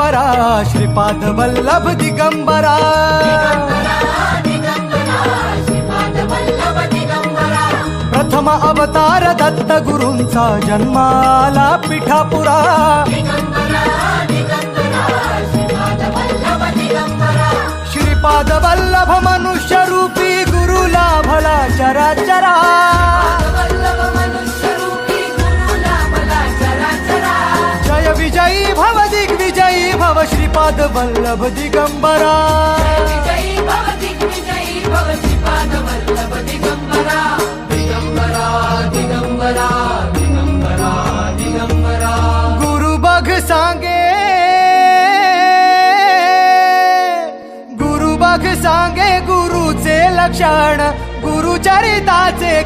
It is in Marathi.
दिगंबरा श्रीपाद वल्लभ दिगंबरा. प्रथम अवतार दत्त गुरूंचा जन्माला पिठापुरा. श्रीपाद वल्लभ मनुष्य रूपी गुरुला भला चरा चरा. जय विजयी भव भव श्रीपाद वल्लभ दिगंबरा गुरु बघ सांगे। गुरु बघ सांगे गुरुचे लक्षण गुरुचरिताचे